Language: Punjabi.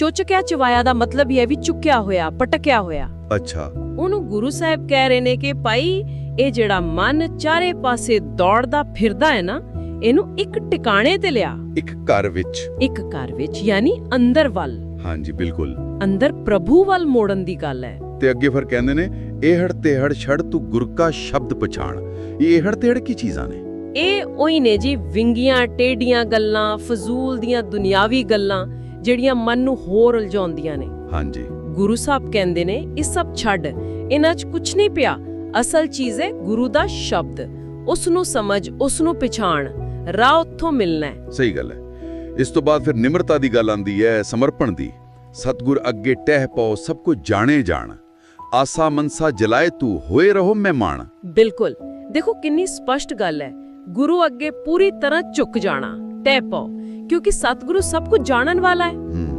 ਚੋਚਕਿਆ ਚਵਾਇਆ ਦਾ ਮਤਲਬ ਹੀ ਹੈ ਵੀ ਚੁੱਕਿਆ ਹੋਇਆ ਪਟਕਿਆ ਹੋਇਆ। ਅੱਛਾ। ਉਹਨੂੰ ਗੁਰੂ ਸਾਹਿਬ ਕਹਿ ਰਹੇ ਨੇ ਕਿ ਭਾਈ ਇਹ ਜਿਹੜਾ ਮਨ ਚਾਰੇ ਪਾਸੇ ਦੌੜਦਾ ਫਿਰਦਾ ਹੈ ਨਾ ਇਹਨੂੰ ਇੱਕ ਟਿਕਾਣੇ ਤੇ ਲਿਆ। ਇੱਕ ਘਰ ਵਿੱਚ। ਇੱਕ ਘਰ ਵਿੱਚ ਯਾਨੀ ਅੰਦਰ ਵੱਲ। ਹਾਂਜੀ ਬਿਲਕੁਲ। ਅੰਦਰ ਪ੍ਰਭੂ ਵੱਲ ਮੋੜਨ ਦੀ ਗੱਲ ਹੈ। ਤੇ ਅੱਗੇ ਫਿਰ ਕਹਿੰਦੇ ਨੇ ਇਹੜ ਤੇਹੜ ਛੜ ਤੂੰ ਗੁਰ ਕਾ ਸ਼ਬਦ ਪਛਾਣ। ਇਹ ਇਹੜ ਤੇਹੜ ਕੀ ਚੀਜ਼ਾਂ ਨੇ? ਇਹ ਉਹੀ ਨੇ ਜੀ ਵਿੰਗੀਆਂ ਟੇਡੀਆਂ ਗੱਲਾਂ ਫਜ਼ੂਲ ਦੀਆਂ ਦੁਨਿਆਵੀ ਗੱਲਾਂ। ਜਿਹੜੀਆਂ ਮਨ ਨੂੰ ਹੋਰ ਉਲਝਾਉਂਦੀਆਂ ਨੇ। ਹਾਂਜੀ। ਗੁਰੂ ਸਾਹਿਬ ਕਹਿੰਦੇ ਨੇ ਇਹ ਸਭ ਛੱਡ ਇਹਨਾਂ 'ਚ ਕੁਝ ਨਹੀਂ ਪਿਆ। ਅਸਲ ਚੀਜ਼ ਹੈ ਗੁਰੂ ਦਾ ਸ਼ਬਦ। ਉਸ ਨੂੰ ਸਮਝ ਉਸ ਨੂੰ ਪਛਾਣ। ਰਾਹ ਉੱਥੋਂ ਮਿਲਣਾ ਹੈ। ਸਹੀ ਗੱਲ ਹੈ। ਇਸ ਤੋਂ ਬਾਅਦ ਫਿਰ ਨਿਮਰਤਾ ਦੀ ਗੱਲ ਆਂਦੀ ਹੈ ਸਮਰਪਣ ਦੀ। ਸਤਗੁਰ ਅੱਗੇ ਟਹਿ ਪਾਓ ਸਭ ਕੁਝ ਜਾਣੇ ਜਾਣ। ਆਸਾ ਮਨਸਾ ਜਲਾਏ ਤੂੰ ਹੋਏ ਰਹੋ ਮਹਿਮਾਨ। ਬਿਲਕੁਲ। ਦੇਖੋ ਕਿੰਨੀ ਸਪਸ਼ਟ ਗੱਲ ਹੈ। ਗੁਰੂ ਅੱਗੇ ਪੂਰੀ ਤਰ੍ਹਾਂ ਝੁਕ ਜਾਣਾ ਤੈ ਪਾਓ। ਕਿਉਂਕਿ ਸਤਿਗੁਰੂ ਸਭ ਕੁਝ ਜਾਣਨ ਵਾਲਾ ਹੈ